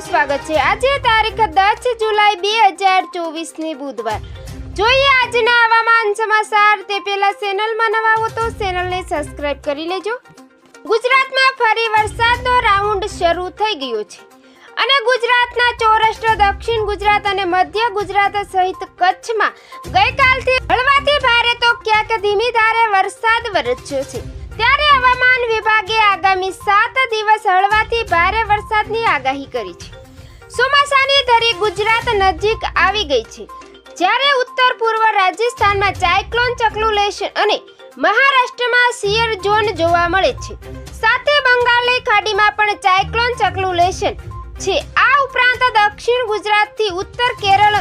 સ્વાગત છે. આજે તારીખ દસ જુલાઈ બે હજાર બુધવાર. જોઈએ આજના હવામાન સમાચાર. તે પહેલા ચેનલમાં નવા હો તો ચેનલને સબસ્ક્રાઇબ કરી લેજો. ગુજરાતમાં ફરી વરસાદનો રાઉન્ડ શરૂ થઈ ગયો છે. અને ગુજરાતના સૌરાષ્ટ્ર દક્ષિણ ગુજરાત અને મધ્ય ગુજરાત સહિત કચ્છમાં ગઈકાલથી હળવાથી ભારે તો ક્યાંક ધીમી ધારે વરસાદ વરસ્યો છે. ત્યારે હવામાન વિભાગે ભારે વરસાદની આગાહી કરી છે. ચોમાસાની ધરી ગુજરાત નજીક આવી ગઈ છે. જ્યારે ઉત્તર પૂર્વ રાજસ્થાનમાં સાયક્લોન ચકલુલેશન અને મહારાષ્ટ્રમાં સિયર ઝોન જોવા મળે છે. સાથે બંગાળની ખાડીમાં પણ સાયક્લોન ચકલુલેશન છે. આ ઉપરાંત દક્ષિણ ગુજરાતથી ઉત્તર કેરળ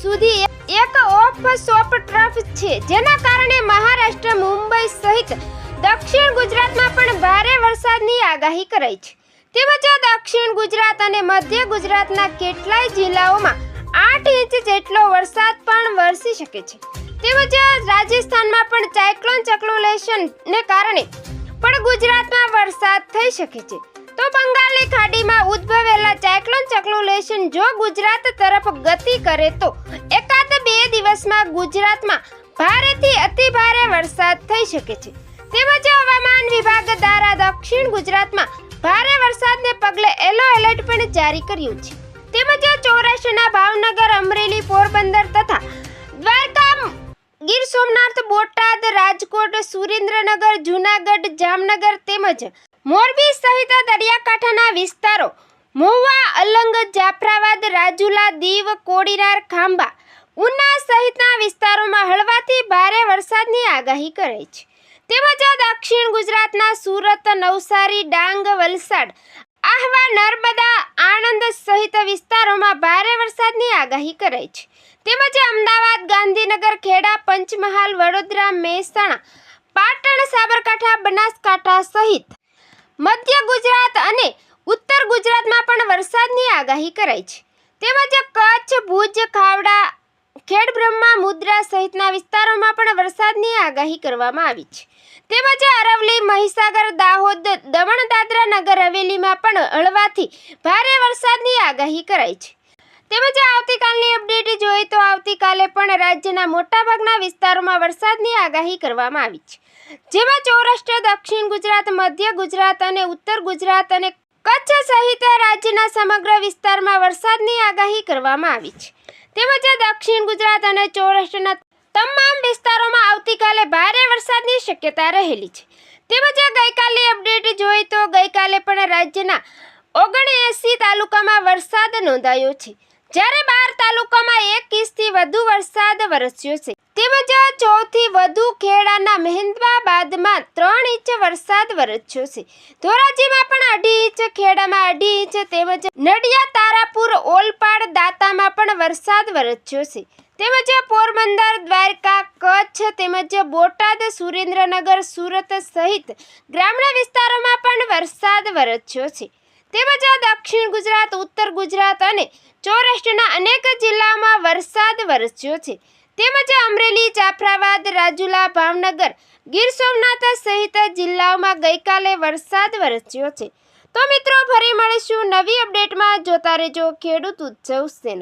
સુધી એક ઓફ શોપ ટ્રફ છે. જેના કારણે મહારાષ્ટ્ર, મુંબઈ સહિત દક્ષિણ ગુજરાતમાં પણ ભારે વરસાદની આગાહી કરાઈ છે. તેમજ દક્ષિણ ગુજરાત અને મધ્ય ગુજરાતના કેટલાય જિલ્લાઓમાં આઠ ઇંચ જેટલો વરસાદ પણ વરસી શકે છે. તેમજ રાજસ્થાનમાં પણ સાયક્લોન ચક્રુલેશનને કારણે પણ ગુજરાતમાં વરસાદ થઈ શકે છે. તો બંગાળની ખાડીમાં ઉદ્ભવેલા સાયક્લોન ચક્લુલેશન જો ગુજરાત તરફ ગતિ કરે તો એકાદ બે દિવસમાં ગુજરાતમાં ભારેથી અતિ ભારે વરસાદ થઈ શકે છે. તેમજ હવામાન વિભાગ દ્વારા દક્ષિણ ગુજરાતમાં પણ જારી કર્યું છે. તેમજ સૌરાષ્ટ્રના ભાવનગર અમરેલી પોરબંદર તથા દ્વારકા ગીર સોમનાથ, બોટાદ, રાજકોટ, સુરેન્દ્રનગર, જૂનાગઢ, જામનગર તેમજ મોરબી સહિત દરિયાકાંઠાના વિસ્તારો મહુવા અલંગ, જાફરાબાદ, રાજુલા, દીવ, કોડીનાર, ખાંભા ઉના સહિતના વિસ્તારોમાં હળવાથી ભારે વરસાદની આગાહી કરે છે. તેમજ દક્ષિણ ગુજરાતના સુરત, નવસારી, ડાંગ, વલસાડ આહવા નર્મદા આણંદ સહિત વિસ્તારોમાં ભારે વરસાદની આગાહી કરાઈ છે. તેમજ અમદાવાદ, ગાંધીનગર, ખેડા, પંચમહાલ, વડોદરા, મહેસાણા, પાટણ, સાબરકાંઠા, બનાસકાંઠા સહિત મધ્ય ગુજરાત અને ઉત્તર ગુજરાતમાં પણ વરસાદની આગાહી કરાઈ છે. તેમજ કચ્છ, ભુજ, ખાવડા ખેડબ્રહ્મા મુદ્રા સહિતના વિસ્તારોમાં પણ વરસાદની આગાહી કરવામાં આવી છે. તેમજ અરવલી મહીસાગર, દાહોદ, દમણ, દાદરા નગર, હવેલીમાં પણ હળવાથી ભારે વરસાદની આગાહી કરાઈ છે. તેમજ આવતીકાલની અપડેટ જોઈએ તો આવતીકાલે પણ રાજ્યના મોટાભાગના વિસ્તારોમાં વરસાદની આગાહી કરવામાં આવી છે. જેમાં સૌરાષ્ટ્ર, દક્ષિણ ગુજરાત, મધ્ય ગુજરાત અને ઉત્તર ગુજરાત અને કચ્છ સહિત રાજ્યના સમગ્ર વિસ્તારમાં વરસાદની આગાહી કરવામાં આવી છે. તેમજ દક્ષિણ ગુજરાત અને સૌરાષ્ટ્રના તમામ વિસ્તારોમાં આવતીકાલે ભારે વરસાદની શક્યતા રહેલી છે. તેમજ ગઈકાલની અપડેટ જોઈએ તો ગઈકાલે પણ રાજ્યના ઓગણએંસી તાલુકામાં વરસાદ નોંધાયો છે. જ્યારે બાર તાલુકામાં એક ઇંચથી વધુ વરસાદ વરસ્યો છે. તેમજ ચોથી વધુ ખેડાના મહેન્દ્રાબાદમાં ત્રણ ઇંચ વરસાદ વરસ્યો છે. ધોરાજીમાં પણ અઢી ઇંચ, ખેડામાં અઢી ઇંચ તેમજ નડિયા તારાપુર, ઓલપાડ, દાતામાં પણ વરસાદ વરસ્યો છે. તેમજ પોરબંદર, દ્વારકા, કચ્છ તેમજ બોટાદ, સુરેન્દ્રનગર, સુરત સહિત ગ્રામ્ય વિસ્તારોમાં પણ વરસાદ વરસ્યો છે. તેમજ દક્ષિણ ગુજરાત, ઉત્તર ગુજરાત અને સૌરાષ્ટ્રના અનેક વરસાદ વરસ્યો છે. તેમજ અમરેલી, જાફરાબાદ, રાજુલા, ભાવનગર, ગીર સોમનાથ સહિત જિલ્લાઓમાં ગઈકાલે વરસાદ વરસ્યો છે. તો મિત્રો, ફરી મળીશું નવી અપડેટમાં. જોતા રહેજો ખેડૂત ઉત્સવ સેના.